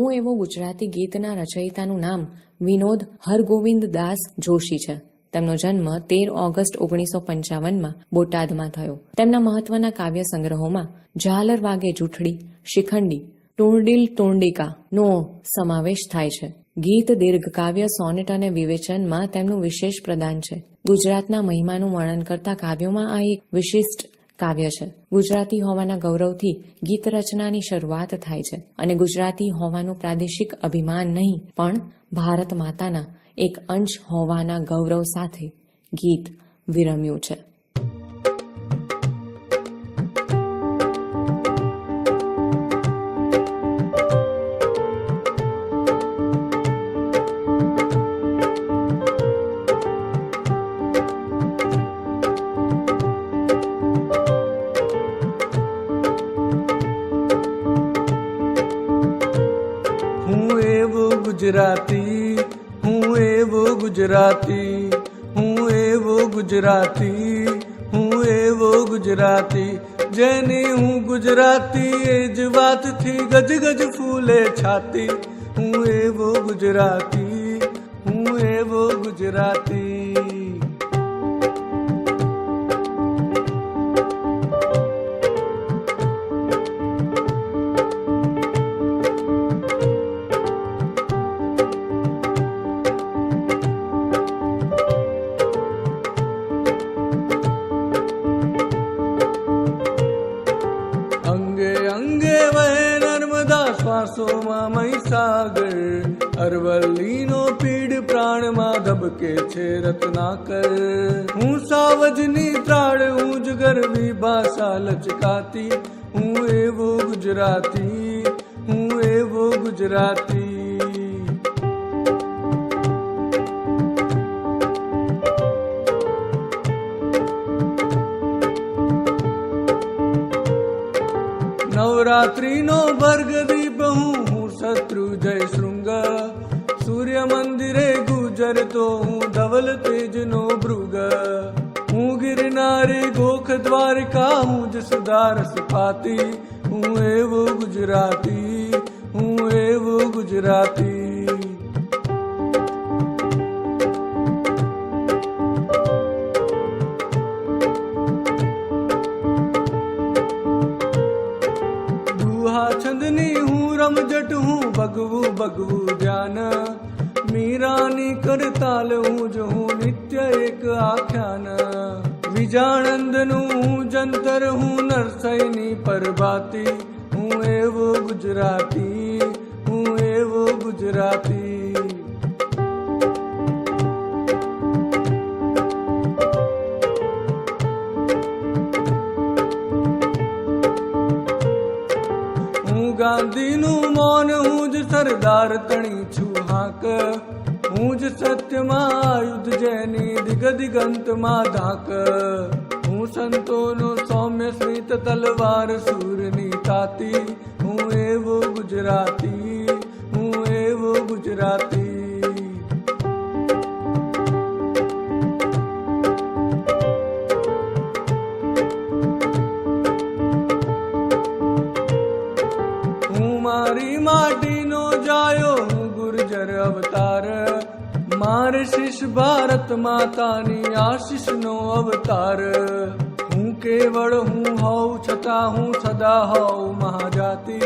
હું એવો ગુજરાતી ગીતના રચયિતાનું નામ વિનોદ હરગોવિંદ દાસ જોશી છે. તેમનો જન્મ તેર ઓગસ્ટ ઓગણીસો પંચાવનમાં બોટાદમાં થયો. તેમના મહત્વના કાવ્ય સંગ્રહોમાં ઝાલર વાગે જૂઠડી, શિખંડી, ટુંડિલ ટુંડિકા નો સમાવેશ થાય છે. ગીત દીર્ઘ કાવ્ય સોનેટ અને વિવેચનમાં તેમનું વિશેષ પ્રદાન છે. ગુજરાતના મહિમાનું વર્ણન કરતા કાવ્યોમાં આ એક વિશિષ્ટ કાવ્ય છે. ગુજરાતી હોવાના ગૌરવથી ગીત રચનાની શરૂઆત થાય છે અને ગુજરાતી હોવાનું પ્રાદેશિક અભિમાન નહીં, પણ ભારત માતાના એક અંશ હોવાના ગૌરવ સાથે ગીત વિરમ્યું છે. ગુજરાતી, હું એવો ગુજરાતી, હું એવો ગુજરાતી, હું એવો ગુજરાતી, જેની હું ગુજરાતી એ જ વાતથી ગજ ગજ ફૂલે છાતી. હું એવો ગુજરાતી, હું એવો ગુજરાતી. અંગે અંગે વહે નર્મદા શ્વાસોમાં મહીસાગર. અરવલ્લીનો પીડ પ્રાણમાં ધબકે છે રત્નાકર. હું સાવજની ત્રાળ, હું જ ગરબી ભાષા લચકાતી. હું એવો ગુજરાતી, હું એવો ગુજરાતી. નવરાત્રીનો ભર્ગદીપ હું હું શત્રુ જય શૃંગ. સૂર્ય મંદિરે ગુજરતો હું ધવલ તેજનો ભૃગ. હું ગિરનારી ગોખ દ્વારકા હું જ સુધાર પાતી હું એવો ગુજરાતી, હું એવો ગુજરાતી. ભગવું ભગવું ધ્યાન મીરાની કરતાલ હું જ હું નિત્ય એક આખ્યાન. વિજાણંદનું હું જંતર હું નરસૈની પરભાતી. હું એવો ગુજરાતી, હું એવો ગુજરાતી. ગાંધીનું મૌન સરદાર તણી છું હાક. હું જ સત્યમાં આયુધ જેની દિગ દિગંતમાં ધાક. હું સંતોનો સૌમ્ય સ્મિત તલવાર સૂરની તાતી. હું એવો ગુજરાતી, હું એવો ગુજરાતી. મારે શિષ ભારત માતાની આશીષનો અવતાર હું કેવળ હું હોઉં છતાં હું સદા હોઉં મહાજાતિ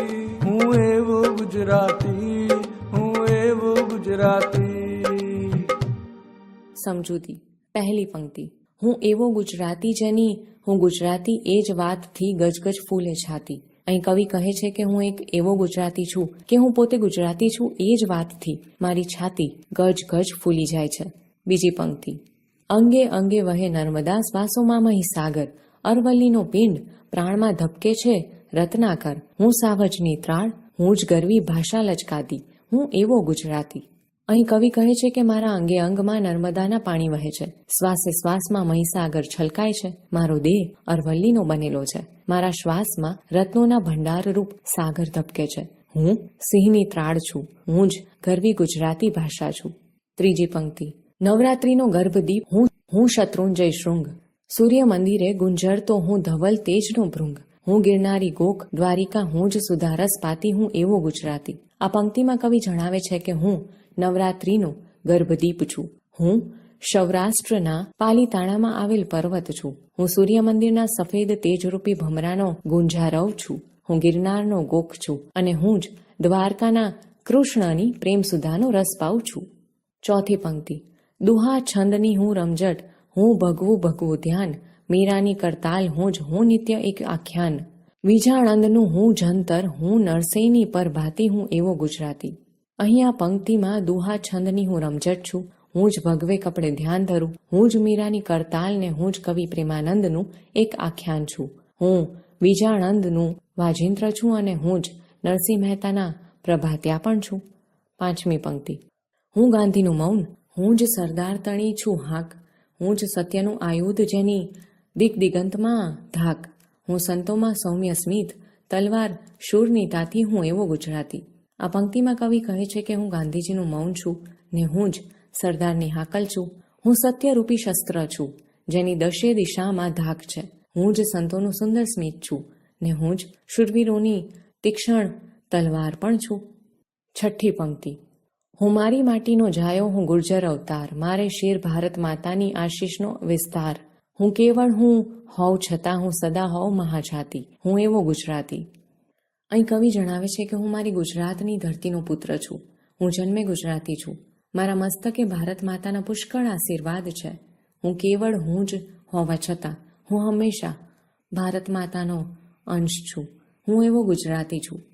હું એવો ગુજરાતી હું એવો ગુજરાતી સમજૂતી પહેલી પંક્તિ હું એવો ગુજરાતી જેની હું ગુજરાતી એ જ વાતથી ગજગજ ફૂલે છાતી અહીં કવિ કહે છે કે હું એક એવો ગુજરાતી છું કે હું પોતે ગુજરાતી છું એ જ વાતથી મારી છાતી ગજ ગજ ફૂલી જાય છે. બીજી પંક્તિ. અંગે અંગે વહે નર્મદા શ્વાસોમાં મહી સાગર. અરવલ્લીનો પિંડ પ્રાણમાં ધબકે છે. રત્નાકર. હું સાવજની ત્રાળ. હું જ ગરવી ભાષા લચકાતી. હું એવો ગુજરાતી. અહીં કવિ કહે છે કે મારા અંગે અંગમાં નર્મદાના પાણી વહે છે. શ્વાસે શ્વાસમાં મહીસાગર છલકાય છે. મારો દેહ અરવલ્લીનો બનેલો છે. મારા શ્વાસમાં રત્નોના ભંડારરૂપ સાગર ધબકે છે. હું સિંહની ત્રાળ છું. હું જ ગરવી ગુજરાતી ભાષા છું. ત્રીજી પંક્તિ. નવરાત્રીનો ગર્ભદીપ હું હું શત્રુંજય શૃંગ. સૂર્ય મંદિરે ગુંજરતો હું ધવલ તેજનો ભૃંગ. હું ગિરનારી ગોક દ્વારિકા હું જ સુધારસ પાતી હું એવો ગુજરાતી. આ પંક્તિમાં કવિ જણાવે છે કે હું નવરાત્રિનો ગર્ભદીપ છું હું સૌરાષ્ટ્રના પાલીતાણામાં આવેલ પર્વત છું. હું સૂર્ય મંદિરના સફેદ તેજરૂપી ભમરાનો ગુંજારવ છું. હું ગિરનારનો ગોખ છું અને હું જ દ્વારકાના કૃષ્ણની પ્રેમસુધાનો રસ પાઉં છું. ચોથી પંક્તિ. દુહા છંદની હું રમઝટ, હું ભગવું ભગવું ધ્યાન, મીરાની કરતાલ હું જ, હું નિત્ય એક આખ્યાન. વિજાણંદનું હું જંતર, હું નરસૈની પર ભાતી હું એવો ગુજરાતી. અહીં આ પંક્તિમાં દુહા છંદની હું રમઝટ છું, હું જ ભગવે કપડે ધ્યાન ધરું, હું જ મીરાની કરતાલને, હું જ કવિ પ્રેમાનંદનું એક આખ્યાન છું. હું વિજાણંદનું વાજિંત્ર છું અને હું જ નરસિંહ મહેતાના પ્રભાત્યા પણ છું. પાંચમી પંક્તિ. હું ગાંધીનું મૌન, હું જ સરદાર તણી છું હાક, હું જ સત્યનું આયુધ જેની દિગ્દિગંતમાં ધાક, હું સંતોમાં સૌમ્ય સ્મિત, તલવાર શૂરની તાતી હું એવો ગુજરાતી. આ પંક્તિમાં કવિ કહે છે કે હું ગાંધીજીનું મૌન છું ને હું જ સરદારની હાકલ છું. હું સત્યરૂપી શસ્ત્ર છું, જેની દશે દિશામાં ધાક છે. હું જ સંતોનું સુંદર સ્મિત છું ને હું જ શૂરવીરોની તીક્ષણ તલવાર પણ છું. છઠ્ઠી પંક્તિ. હું મારી માટીનો જાયો, હું ગુર્જર અવતાર. મારે શેર ભારત માતાની આશીષનો વિસ્તાર. હું કેવળ હું હોઉં છતાં હું સદા હોઉં મહાજાતિ. હું એવો ગુજરાતી. અહીં કવિ જણાવે છે કે હું મારી ગુજરાતની ધરતીનો પુત્ર છું. હું જન્મે ગુજરાતી છું. મારા મસ્તકે ભારત માતાના પુષ્કળ આશીર્વાદ છે. હું કેવળ હું જ હોવા છતાં હું હંમેશા ભારત માતાનો અંશ છું. હું એવો ગુજરાતી છું.